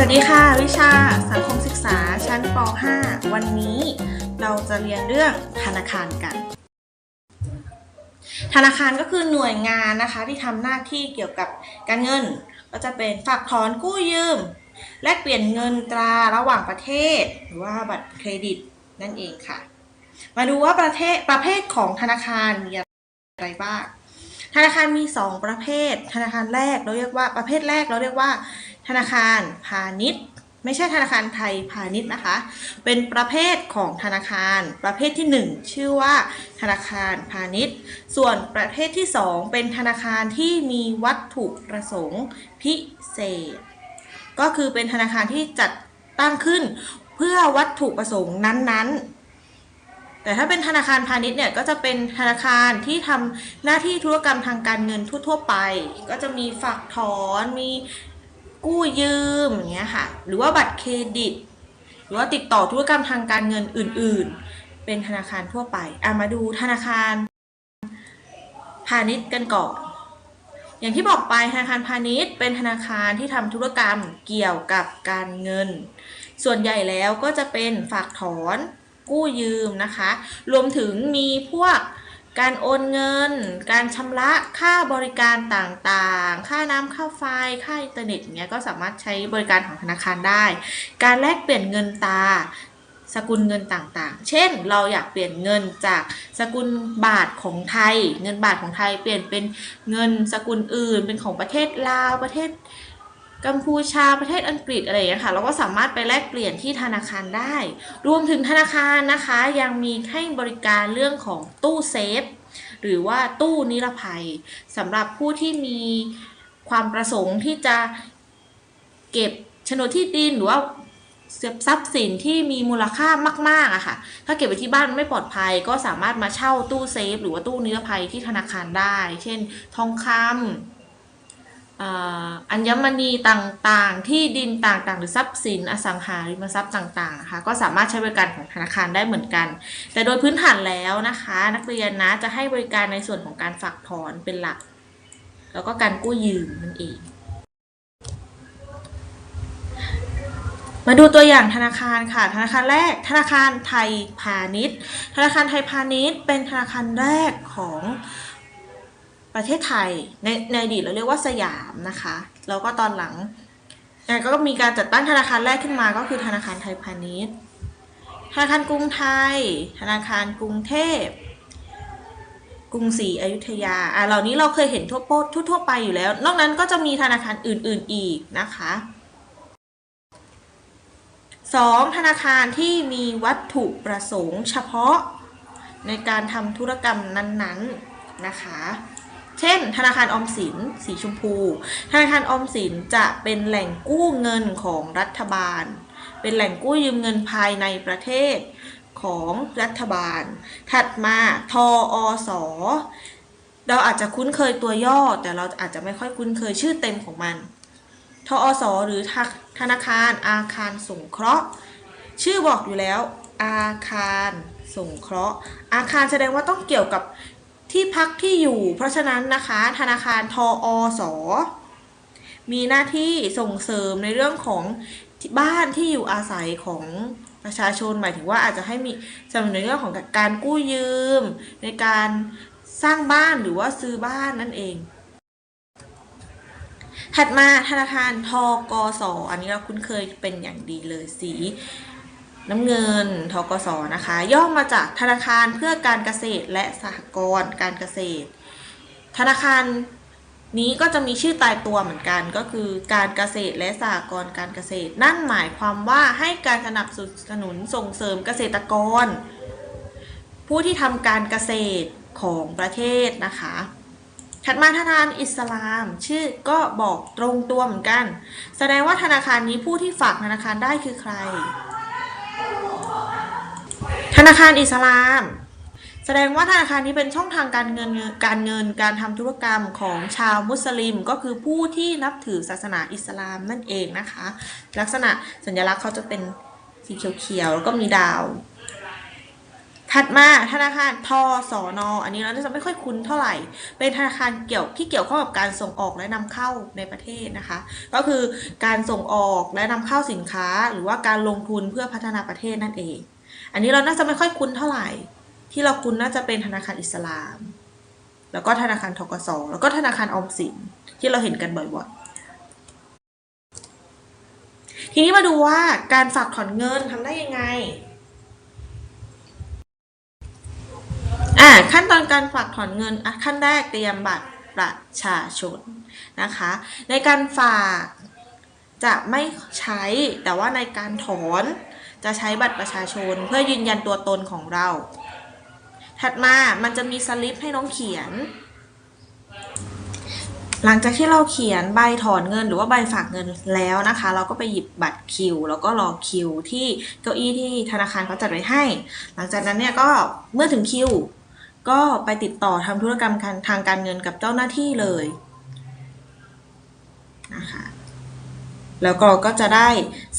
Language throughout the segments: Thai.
สวัสดีค่ะ วิชาสังคมศึกษาชั้นป .5 วันนี้เราจะเรียนเรื่องธนาคารกัน ธนาคารก็คือหน่วยงานนะคะที่ทำหน้าที่เกี่ยวกับการเงิน ก็จะเป็นฝากถอนกู้ยืม แลกเปลี่ยนเงินตราระหว่างประเทศ หรือว่าบัตรเครดิตนั่นเองค่ะ มาดูว่าประเทศประเภทของธนาคารมีอะไรบ้างธนาคารมี 2 ประเภท ธนาคารแรกเราเรียกว่าประเภทแรกเราเรียกว่า ธนาคารพาณิชย์ ไม่ใช่ธนาคารไทยพาณิชย์นะคะ เป็นประเภทของธนาคาร ประเภทที่ 1 ชื่อว่า ธนาคารพาณิชย์ ส่วนประเภทที่ 2 เป็นธนาคารที่มีวัตถุประสงค์พิเศษ ก็คือเป็นธนาคารที่จัดตั้งขึ้นเพื่อวัตถุประสงค์นั้นๆแต่ถ้าเป็นธนาคารพาณิชย์เนี่ยก็จะเป็นธนาคารที่ทำหน้าที่ธุรกรรมทางการเงินทั่ว ๆ ไป ก็จะมีฝากถอน มี กู้ยืมอย่างเงี้ยค่ะ หรือว่าบัตรเครดิต หรือว่าติดต่อธุรกรรมทางการเงินอื่น ๆ เป็นธนาคารทั่วไปอะมาดูธนาคารพาณิชย์กันก่อน อย่างที่บอกไปธนาคารพาณิชย์ เป็นธนาคารที่ทำธุรกรรมเกี่ยวกับการเงิน ส่วนใหญ่แล้วก็จะเป็นฝากถอนกู้ยืมนะคะ รวมถึงมีพวก การโอนเงิน การชำระค่าบริการต่างๆ ค่าน้ำค่าไฟ ค่าอินเทอร์เน็ตอย่างเงี้ยก็สามารถใช้บริการของธนาคารได้ การแลกเปลี่ยนเงินตราสกุลเงินต่างๆ เช่น เราอยากเปลี่ยนเงินจากสกุลบาทของไทย เงินบาทของไทยเปลี่ยนเป็นเงินสกุลอื่น เป็นของประเทศลาว ประเทศ กัมพูชาประเทศอังกฤษอะไรอย่างเงี้ค่ะเราก็สามารถไปแลกเปลี่ยนที่ธนาคารได้ รวมถึงธนาคารนะคะยังมีให้บริการเรื่องของตู้เซฟ หรือว่าตู้นิรภัยสำหรับผู้ที่มีความประสงค์ที่จะเก็บโฉนดที่ดินหรือว่าทรัพย์สินที่มีมูลค่ามากๆอะค่ะ ถ้าเก็บไว้ที่บ้านไม่ปลอดภัยก็สามารถมาเช่าตู้เซฟ หรือว่าตู้นิรภัยที่ธนาคารได้ เช่น ทองคำ อัญมณีต่างๆ ที่ดินต่างๆ หรือทรัพย์สินอสังหาริมทรัพย์ต่างๆนะคะก็สามารถใช้บริการของธนาคารได้เหมือนกัน แต่โดยพื้นฐานแล้วนะคะ นักเรียนนะจะให้บริการในส่วนของการฝากถอนเป็นหลัก แล้วก็การกู้ยืมนั่นเอง มาดูตัวอย่างธนาคารค่ะ ธนาคารแรก ธนาคารไทยพาณิชย์ ธนาคารไทยพาณิชย์ เป็นธนาคารแรกของ ประเทศไทยในในอดีตเราเรียกว่าสยามนะคะ แล้วก็ตอนหลังก็มีการจัดตั้งธนาคารแรกขึ้นมาก็คือธนาคารไทยพาณิชย์ ธนาคารกรุงไทย ธนาคารกรุงเทพ กรุงศรีอยุธยาอะเหล่านี้เราเคยเห็นทั่วโพทั่วทั่วไปอยู่แล้ว นอกนั้นก็จะมีธนาคารอื่น ๆอีกนะคะ 2. ธนาคารที่มีวัตถุประสงค์เฉพาะในการทำธุรกรรมนั้น ๆ นะคะ เช่น ธนาคารออมสินสีชมพู ธนาคารออมสินจะเป็นแหล่งกู้เงินของรัฐบาล เป็นแหล่งกู้ยืมเงินภายในประเทศของรัฐบาล ถัดมาทออสเราอาจจะคุ้นเคยตัวย่อ แต่เราอาจจะไม่ค่อยคุ้นเคยชื่อเต็มของมัน ทอสหรือธนาคารอาคารสงเคราะห์ ชื่อบอกอยู่แล้วอาคารสงเคราะห์ อาคารแสดงว่าต้องเกี่ยวกับ ที่พักที่อยู่ เพราะฉะนั้นนะคะธนาคารทออสมีหน้าที่ส่งเสริมในเรื่องของบ้านที่อยู่อาศัยของประชาชนหมายถึงว่าอาจจะให้มีสนับสนุนในเรื่องของการกู้ยืม ในการสร้างบ้านหรือว่าซื้อบ้านนั่นเอง ถัดมาธนาคารทกสออันนี้เราคุ้นเคยเป็นอย่างดีเลยสี น้ำเงินทกสนะคะ ย่อมาจากธนาคารเพื่อการเกษตรและสหกรณ์การเกษตร ธนาคารนี้ก็จะมีชื่อตายตัวเหมือนกันก็คือการเกษตรและสหกรณ์การเกษตร นั่นหมายความว่าให้การสนับสนุนส่งเสริมเกษตรกร ผู้ที่ทำการเกษตรของประเทศนะคะ ถัดมาธนาคารอิสลาม ชื่อก็บอกตรงตัวเหมือนกัน แสดงว่าธนาคารนี้ผู้ที่ฝากธนาคารได้คือใคร ธนาคารอิสลาม แสดงว่าธนาคารนี้เป็นช่องทางการเงินการเงินการทำธุรกรรมของชาวมุสลิม ก็คือผู้ที่นับถือศาสนาอิสลามนั่นเองนะคะ ลักษณะสัญลักษณ์เขาจะเป็นสีเขียวๆแล้วก็มีดาว ถัดมาธนาคารทอสอนอันนี้เราจะไม่ค่อยคุ้นเท่าไหร่ เป็นธนาคารเกี่ยวที่เกี่ยวข้องกับการส่งออกและนำเข้าในประเทศนะคะ ก็คือการส่งออกและนำเข้าสินค้า หรือว่าการลงทุนเพื่อพัฒนาประเทศนั่นเอง อันนี้เราน่าจะไม่ค่อยคุ้นเท่าไหร่ ที่เราคุ้นน่าจะเป็นธนาคารอิสลาม แล้วก็ธนาคารทกสแล้วก็ธนาคารออมสินที่เราเห็นกันบ่อยๆ ทีนี้มาดูว่าการฝากถอนเงินทำได้ยังไงอ่าขั้นตอนการฝากถอนเงินอะขั้นแรกเตรียมบัตรประชาชนนะคะ ในการฝากจะไม่ใช้แต่ว่าในการถอน จะใช้บัตรประชาชนเพื่อยืนยันตัวตนของเรา ถัดมามันจะมีสลิปให้น้องเขียน หลังจากที่เราเขียนใบถอนเงินหรือว่าใบฝากเงินแล้วนะคะ เราก็ไปหยิบบัตรคิว แล้วก็รอคิวที่เก้าอี้ที่ธนาคารเขาจัดไว้ให้ หลังจากนั้นเนี่ยก็เมื่อถึงคิวก็ไปติดต่อทำธุรกรรมทางการเงินกับเจ้าหน้าที่เลยนะคะ แล้วก็ก็จะได้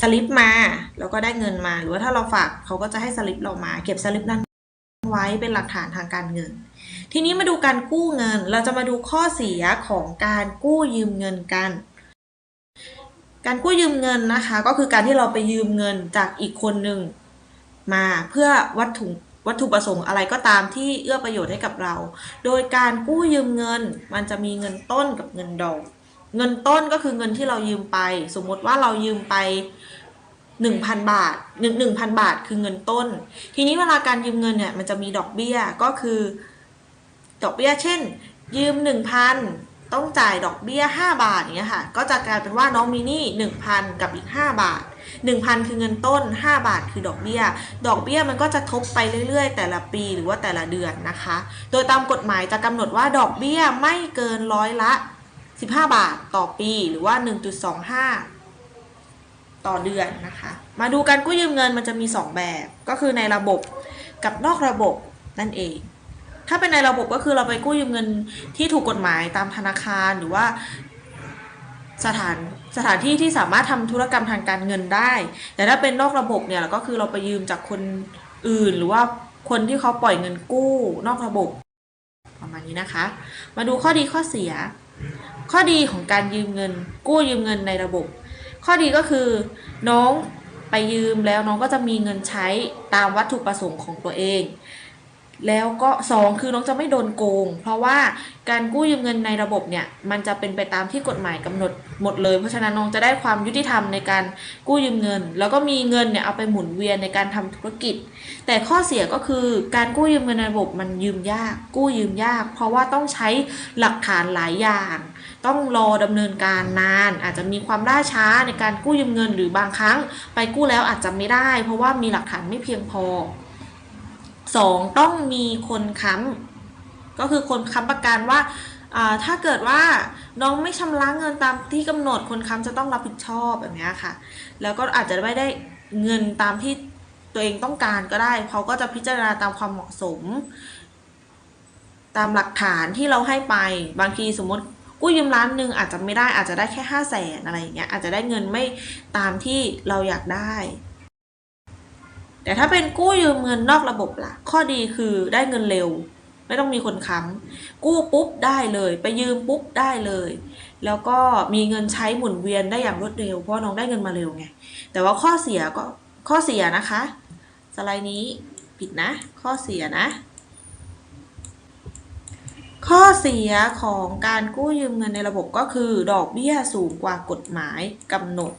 สลิปมา แล้วก็ได้เงินมา หรือว่าถ้าเราฝากเขาก็จะให้สลิปเรามา เก็บสลิปนั้นไว้เป็นหลักฐานทางการเงิน ทีนี้มาดูการกู้เงิน เราจะมาดูข้อเสียของการกู้ยืมเงินกัน การกู้ยืมเงินนะคะ ก็คือการที่เราไปยืมเงินจากอีกคนหนึ่งมาเพื่อวัตถุวัตถุประสงค์อะไรก็ตามที่เอื้อประโยชน์ให้กับเรา โดยการกู้ยืมเงิน มันจะมีเงินต้นกับเงินดอก เงินต้นก็คือเงินที่เรายืมไป สมมติว่าเรายืมไป 1,000 บาท1 1,000 บาทคือเงินต้น ทีนี้เวลาการยืมเงินเนี่ยมันจะมีดอกเบี้ยก็คือ ดอกเบี้ยเช่น ยืม 1,000 ต้องจ่ายดอกเบี้ย 5 บาทอย่างเงี้ยค่ะ ก็จะกลายเป็นว่าน้องมีหนี้1,000 กับอีก 5 บาท 1,000 คือเงินต้น 5 บาทคือดอกเบี้ย ดอกเบี้ยมันก็จะทบไปเรื่อยๆ แต่ละปีหรือว่าแต่ละเดือนนะคะ โดยตามกฎหมายจะกำหนดว่าดอกเบี้ยไม่เกินร้อยละ 15 บาทต่อปีหรือว่า 1.25 ต่อเดือนนะคะ มาดูการกู้ยืมเงินมันจะมี 2 แบบ ก็คือในระบบกับนอกระบบนั่นเอง ถ้าเป็นในระบบก็คือเราไปกู้ยืมเงินที่ถูกกฎหมายตามธนาคารหรือว่าสถานสถานที่ที่สามารถทำธุรกรรมทางการเงินได้ แต่ถ้าเป็นนอกระบบเนี่ยก็คือเราไปยืมจากคนอื่น หรือว่าคนที่เขาปล่อยเงินกู้นอกระบบ ประมาณนี้นะคะ มาดูข้อดีข้อเสีย ข้อดีของการยืมเงิน กู้ยืมเงินในระบบ ข้อดีก็คือ น้องไปยืมแล้วน้องก็จะมีเงินใช้ตามวัตถุประสงค์ของตัวเอง แล้วก็สองคือน้องจะไม่โดนโกง เพราะว่าการกู้ยืมเงินในระบบเนี่ยมันจะเป็นไปตามที่กฎหมายกำหนดหมดเลย เพราะฉะนั้นน้องจะได้ความยุติธรรมในการกู้ยืมเงิน แล้วก็มีเงินเนี่ยเอาไปหมุนเวียนในการทำธุรกิจ แต่ข้อเสียก็คือการกู้ยืมเงินในระบบมันยืมยาก กู้ยืมยาก เพราะว่าต้องใช้หลักฐานหลายอย่าง ต้องรอดำเนินการนาน อาจจะมีความล่าช้าในการกู้ยืมเงิน หรือบางครั้ง ไปกู้แล้วอาจจะไม่ได้ เพราะว่ามีหลักฐานไม่เพียงพอ สองต้องมีคนค้ำก็คือคนค้ำประกันว่าถ้าเกิดว่าน้องไม่ชำระเงินตามที่กำหนดคนค้ำจะต้องรับผิดชอบแบบนี้ค่ะ แล้วก็อาจจะไม่ได้เงินตามที่ตัวเองต้องการก็ได้เขาก็จะพิจารณาตามความเหมาะสม ตามหลักฐานที่เราให้ไปบางทีสมมติกู้ยืมล้านหนึ่งอาจจะไม่ได้อาจจะได้แค่ห้าแสนอะไรอย่างเงี้ยอาจจะได้เงินไม่ตามที่เราอยากได้ แต่ถ้าเป็นกู้ยืมเงินนอกระบบล่ะ ข้อดีคือได้เงินเร็ว ไม่ต้องมีคนค้ำกู้ปุ๊บได้เลย ไปยืมปุ๊บได้เลย แล้วก็มีเงินใช้หมุนเวียนได้อย่างรวดเร็ว เพราะน้องได้เงินมาเร็วไง แต่ว่าข้อเสียก็ข้อเสียนะคะ สไลด์นี้ผิดนะ ข้อเสียนะ ข้อเสียของการกู้ยืมเงินในระบบก็คือ ดอกเบี้ยสูงกว่ากฎหมายกำหนด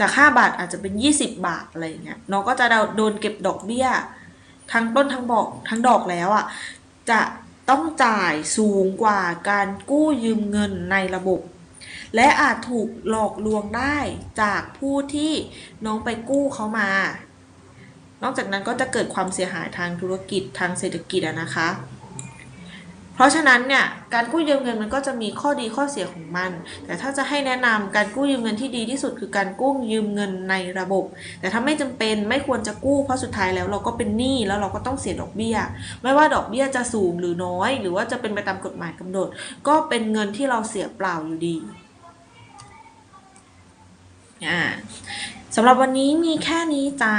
จาก5บาทอาจจะเป็น20บาทอะไรเงี้ยน้องก็จะโดนเก็บดอกเบี้ย ทั้งต้นทั้งบอกทั้งดอกแล้วอะจะต้องจ่ายสูงกว่าการกู้ยืมเงินในระบบ และอาจถูกหลอกลวงได้จากผู้ที่น้องไปกู้เขามา นอกจากนั้นก็จะเกิดความเสียหายทางธุรกิจทางเศรษฐกิจนะคะ เพราะฉะนั้นเนี่ยการกู้ยืมเงินมันก็จะมีข้อดีข้อเสียของมัน แต่ถ้าจะให้แนะนำการกู้ยืมเงินที่ดีที่สุดคือการกู้ยืมเงินในระบบ แต่ถ้าไม่จำเป็นไม่ควรจะกู้เพราะสุดท้ายแล้วเราก็เป็นหนี้แล้วเราก็ต้องเสียดอกเบี้ย ไม่ว่าดอกเบี้ยจะสูงหรือน้อย หรือว่าจะเป็นไปตามกฎหมายกำหนด ก็เป็นเงินที่เราเสียเปล่าอยู่ดีอ่าสำหรับวันนี้มีแค่นี้จ้า